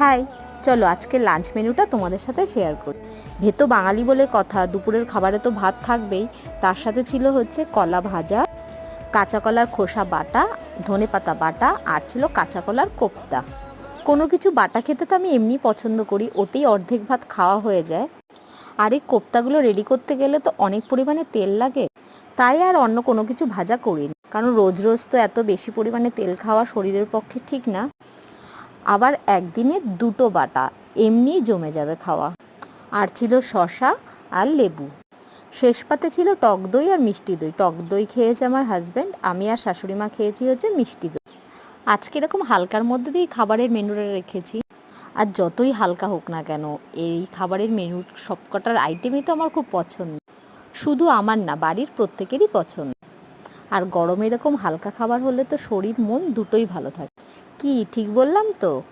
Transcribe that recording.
High, চলো আজকে lunch মেনুটা তোমাদের সাথে শেয়ার করি। ভেতো বাঙালি বলে কথা, দুপুরের খাবারে তো ভাত থাকবেই। তার সাথে ছিল হচ্ছে কলা ভাজা, কাঁচা কলার খোসা বাটা, ধনে পাতা বাটা, আর ছিল কাঁচা কলার কোপ্তা। কোনো কিছু বাটা খেতে তো আমি এমনি পছন্দ করি, ওতেই অর্ধেক ভাত খাওয়া হয়ে যায়। আর এই কোপ্তাগুলো রেডি করতে গেলে তো অনেক পরিমাণে তেল লাগে। তাই আর অন্য কোনো কিছু ভাজা করিনি। কারণ রোজ রোজ তো এত বেশি পরিমাণে তেল খাওয়া শরীরের পক্ষে ঠিক না। আবার একদিনে দুটো বাটা এমনি জমে যাবে খাওয়া। আর ছিল শশা আর লেবু। শেষ পাতে ছিল টক দই আর মিষ্টি দই। টক দই খেয়েছে আমার হাজব্যান্ড আমি আর শাশুড়ি মা খেয়েছি হচ্ছে মিষ্টি দই। আজকে এরকম হালকার মধ্যে দিয়েই খাবারের মেনুটা রেখেছি। আর যতই হালকা হোক না কেন, এই খাবারের মেনুর সবকটার আইটেমই তো আমার খুব পছন্দ। শুধু আমার না, বাড়ির প্রত্যেকেরই পছন্দ। আর গরমে এরকম হালকা খাবার হলে তো শরীর, মন দুটোই ভালো থাকে। কি? ঠিক বললাম তো?